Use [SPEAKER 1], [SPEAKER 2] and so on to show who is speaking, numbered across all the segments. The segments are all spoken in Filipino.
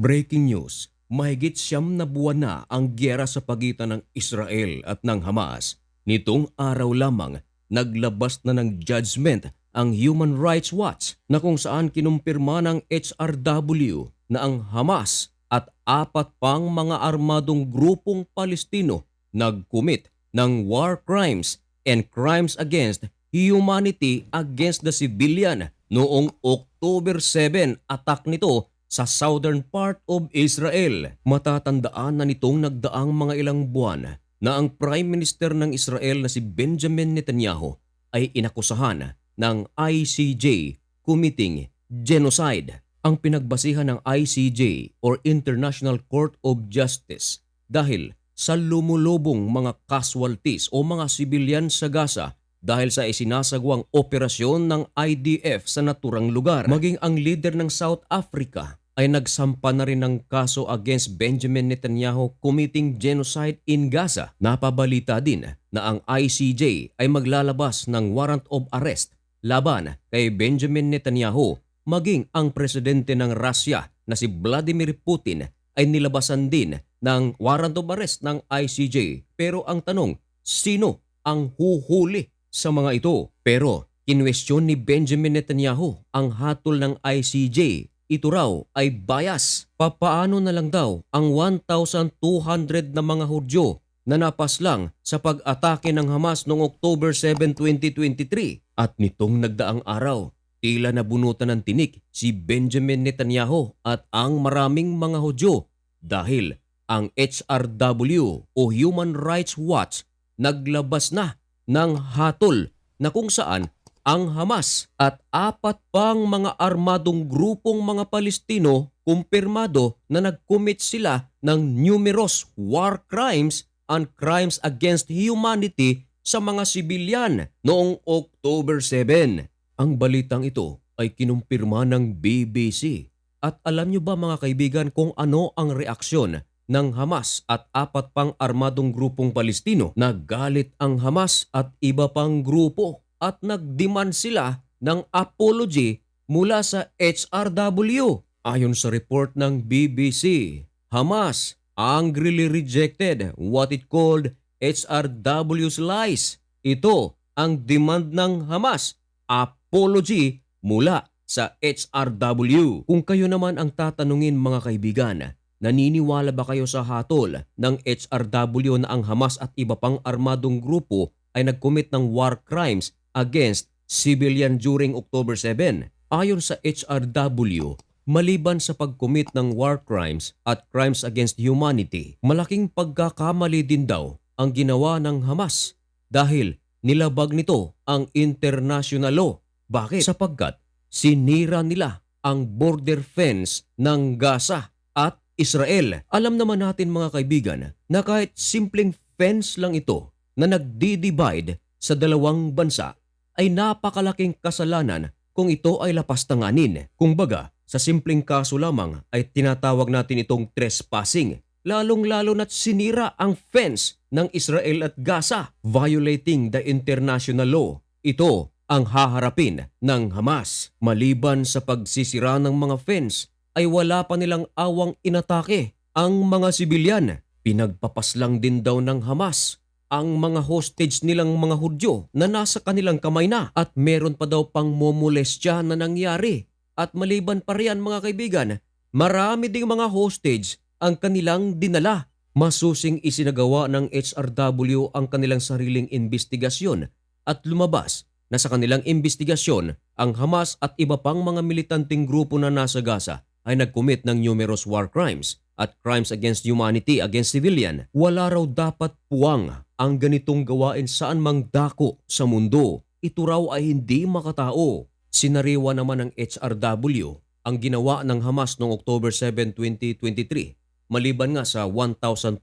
[SPEAKER 1] Breaking news, mahigit siyam na buwan na ang gyera sa pagitan ng Israel at ng Hamas. Nitong araw lamang, naglabas na ng judgment ang Human Rights Watch na kung saan kinumpirma ng HRW na ang Hamas at apat pang mga armadong grupong Palestino nag-commit ng war crimes and crimes against humanity against the civilian noong October 7 attack nito sa southern part of Israel. Matatandaan na nitong nagdaang mga ilang buwan na ang Prime Minister ng Israel na si Benjamin Netanyahu ay inakusahan ng ICJ committing genocide. Ang pinagbasihan ng ICJ or International Court of Justice dahil sa lumulubong mga casualties o mga sibilyan sa Gaza dahil sa isinasagwang operasyon ng IDF sa naturang lugar. Maging ang leader ng South Africa ay nagsampa na rin ng kaso against Benjamin Netanyahu committing genocide in Gaza. Napabalita din na ang ICJ ay maglalabas ng warrant of arrest laban kay Benjamin Netanyahu maging ang presidente ng Russia na si Vladimir Putin ay nilabasan din ng warrant of arrest ng ICJ. Pero ang tanong, sino ang huhuli sa mga ito? Pero kinwestiyon ni Benjamin Netanyahu ang hatol ng ICJ. Ito raw ay bias. Papaano na lang daw ang 1,200 na mga Hudyo na napaslang sa pag-atake ng Hamas noong October 7, 2023 at nitong nagdaang araw Tila nabunutan ng tinik si Benjamin Netanyahu at ang maraming mga Hudyo dahil ang HRW o Human Rights Watch naglabas na ng hatol na kung saan ang Hamas at apat pang mga armadong grupong mga Palestino kumpirmado na nag-commit sila ng numerous war crimes and crimes against humanity sa mga sibilyan noong October 7. Ang balitang ito ay kinumpirma ng BBC. At alam nyo ba mga kaibigan kung ano ang reaksyon ng Hamas at apat pang armadong grupong Palestino? Nagalit ang Hamas at iba pang grupo at nagdemand sila ng apology mula sa HRW. Ayon sa report ng BBC, Hamas angrily rejected what it called HRW's lies. Ito ang demand ng Hamas apology mula sa HRW. Kung kayo naman ang tatanungin mga kaibigan, naniniwala ba kayo sa hatol ng HRW na ang Hamas at iba pang armadong grupo ay nag-commit ng war crimes against civilian during October 7? Ayon sa HRW, maliban sa pag-commit ng war crimes at crimes against humanity, malaking pagkakamali din daw ang ginawa ng Hamas dahil nilabag nito ang international law. Bakit? Sapagkat sinira nila ang border fence ng Gaza at Israel. Alam naman natin mga kaibigan na kahit simpleng fence lang ito na nagdi-divide sa dalawang bansa ay napakalaking kasalanan kung ito ay lapastanganin. Kung baga, sa simpleng kaso lamang ay tinatawag natin itong trespassing lalong-lalo na't sinira ang fence ng Israel at Gaza, violating the international law. Ito ang haharapin ng Hamas. Maliban sa pagsisira ng mga fence, ay wala pa nilang awang inatake ang mga sibilyan. Pinagpapaslang din daw ng Hamas ang mga hostage nilang mga Hudyo na nasa kanilang kamay na at meron pa daw pang momolestya na nangyari. At maliban pa riyan mga kaibigan, marami ding mga hostage ang kanilang dinala. Masusing isinagawa ng HRW ang kanilang sariling investigasyon at lumabas na sa kanilang investigasyon ang Hamas at iba pang mga militanteng grupo na nasa Gaza ay nag-commit ng numerous war crimes at crimes against humanity against civilian. Wala raw dapat puwang ang ganitong gawain saan mang dako sa mundo. Ito raw ay hindi makatao. Sinariwa naman ng HRW ang ginawa ng Hamas noong October 7, 2023 Maliban nga sa 1,200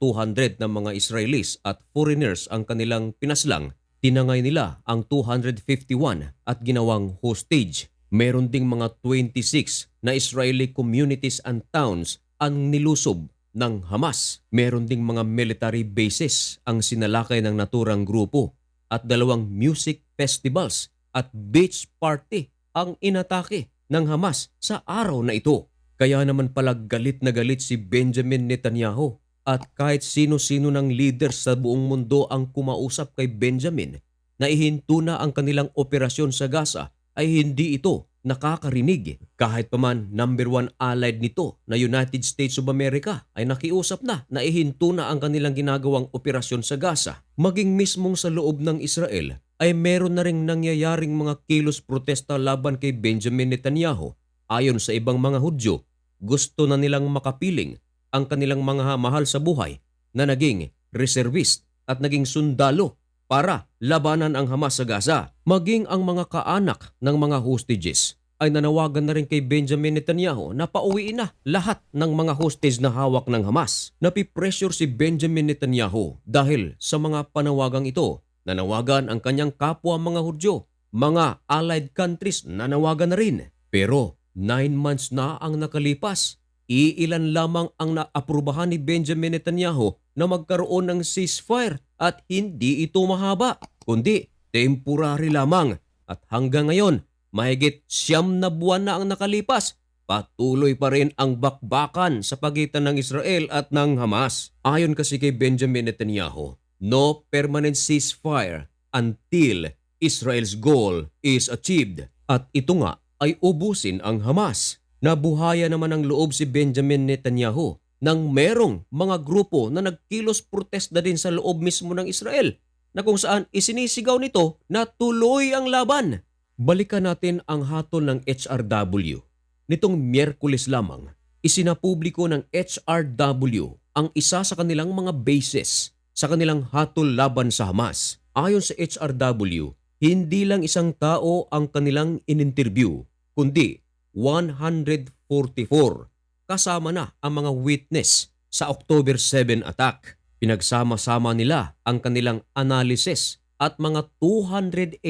[SPEAKER 1] na mga Israelis at foreigners ang kanilang pinaslang, tinangay nila ang 251 at ginawang hostage. Meron ding mga 26 na Israeli communities and towns ang nilusob ng Hamas. Meron ding mga military bases ang sinalakay ng naturang grupo at dalawang music festivals at beach party ang inatake ng Hamas sa araw na ito. Kaya naman pala galit na galit si Benjamin Netanyahu at kahit sino-sino ng leader sa buong mundo ang kumausap kay Benjamin na ihinto na ang kanilang operasyon sa Gaza ay hindi ito nakakarinig. Kahit paman number one allied nito na United States of America ay nakiusap na na ihinto na ang kanilang ginagawang operasyon sa Gaza. Maging mismong sa loob ng Israel ay meron na ring nangyayaring mga kilos protesta laban kay Benjamin Netanyahu. Ayon sa ibang mga Hudyo, gusto na nilang makapiling ang kanilang mga mahal sa buhay na naging reservist at naging sundalo para labanan ang Hamas sa Gaza. Maging ang mga kaanak ng mga hostages ay nanawagan na rin kay Benjamin Netanyahu na pauwiin na lahat ng mga hostage na hawak ng Hamas. Napipressure si Benjamin Netanyahu dahil sa mga panawagang ito. Nanawagan ang kanyang kapwa mga Hudyo. Mga allied countries nanawagan na rin. Pero nine months na ang nakalipas. Iilan lamang ang naaprubahan ni Benjamin Netanyahu na magkaroon ng ceasefire at hindi ito mahaba, kundi temporary lamang. At hanggang ngayon, mahigit siyam na buwan na ang nakalipas, patuloy pa rin ang bakbakan sa pagitan ng Israel at ng Hamas. Ayon kasi kay Benjamin Netanyahu, no permanent ceasefire until Israel's goal is achieved. At ito nga ay ubusin ang Hamas. Nabuhaya naman ang loob si Benjamin Netanyahu nang merong mga grupo na nagkilos protesta din sa loob mismo ng Israel na kung saan isinisigaw nito na tuloy ang laban. Balikan natin ang hatol ng HRW. Nitong Miyerkules lamang, isinapubliko ng HRW ang isa sa kanilang mga bases sa kanilang hatol laban sa Hamas. Ayon sa HRW, hindi lang isang tao ang kanilang ininterview, kundi 144 kasama na ang mga witness sa October 7 attack. Pinagsama-sama nila ang kanilang analysis at mga 280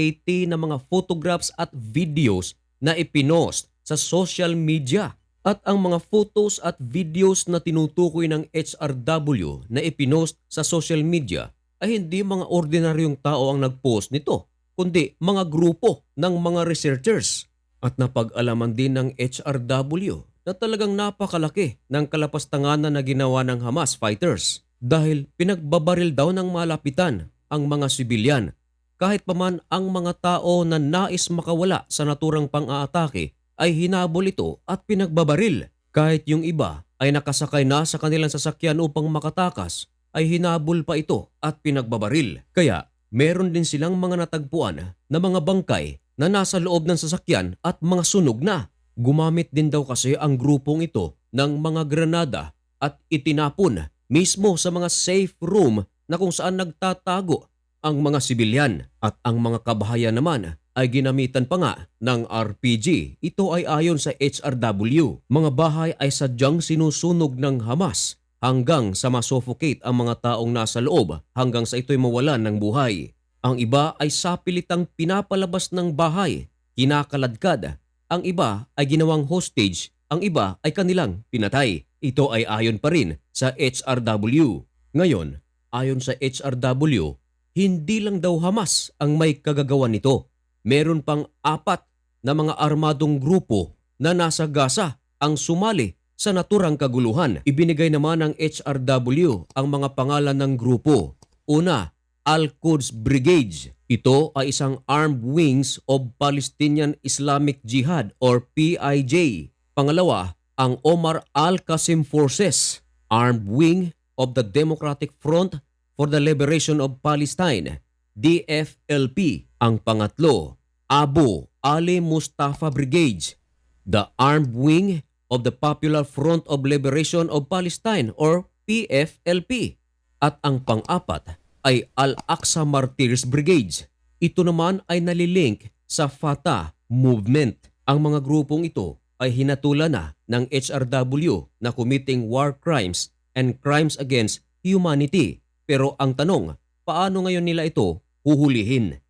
[SPEAKER 1] na mga photographs at videos na ipinost sa social media. At ang mga photos at videos na tinutukoy ng HRW na ipinost sa social media ay hindi mga ordinaryong tao ang nagpost nito, kundi mga grupo ng mga researchers. At napag-alaman din ng HRW na talagang napakalaki ng kalapastanganan na ginawa ng Hamas fighters dahil pinagbabaril daw ng malapitan ang mga sibilyan kahit paman ang mga tao na nais makawala sa naturang pang-aatake ay hinabol ito at pinagbabaril. Kahit yung iba ay nakasakay na sa kanilang sasakyan upang makatakas ay hinabol pa ito at pinagbabaril. Kaya meron din silang mga natagpuan na mga bangkay na nasa loob ng sasakyan at mga sunog na. Gumamit din daw kasi ang grupong ito ng mga granada at itinapon mismo sa mga safe room na kung saan nagtatago ang mga sibilyan at ang mga kabahayan naman ay ginamitan pa nga ng RPG. Ito ay ayon sa HRW. Mga bahay ay sadyang sinusunog ng Hamas hanggang sa masuffocate ang mga taong nasa loob hanggang sa ito'y mawalan ng buhay. Ang iba ay sapilitang pinapalabas ng bahay, kinakaladkad. Ang iba ay ginawang hostage, ang iba ay kanilang pinatay. Ito ay ayon pa rin sa HRW. Ngayon, ayon sa HRW, hindi lang daw Hamas ang may kagagawa nito. Meron pang apat na mga armadong grupo na nasa Gaza ang sumali sa naturang kaguluhan. Ibinigay naman ng HRW ang mga pangalan ng grupo. Una, Al-Quds Brigade. Ito ay isang armed wings of Palestinian Islamic Jihad or PIJ. Pangalawa, ang Omar Al-Qasim Forces, armed wing of the Democratic Front for the Liberation of Palestine, DFLP. Ang pangatlo, Abu Ali Mustafa Brigade, the armed wing of the Popular Front of Liberation of Palestine or PFLP. At ang pang-apat ay Al-Aqsa Martyrs Brigade. Ito naman ay nalilink sa Fatah movement. Ang mga grupong ito ay hinatulan na ng HRW na committing war crimes and crimes against humanity. Pero ang tanong, paano ngayon nila ito huhulihin?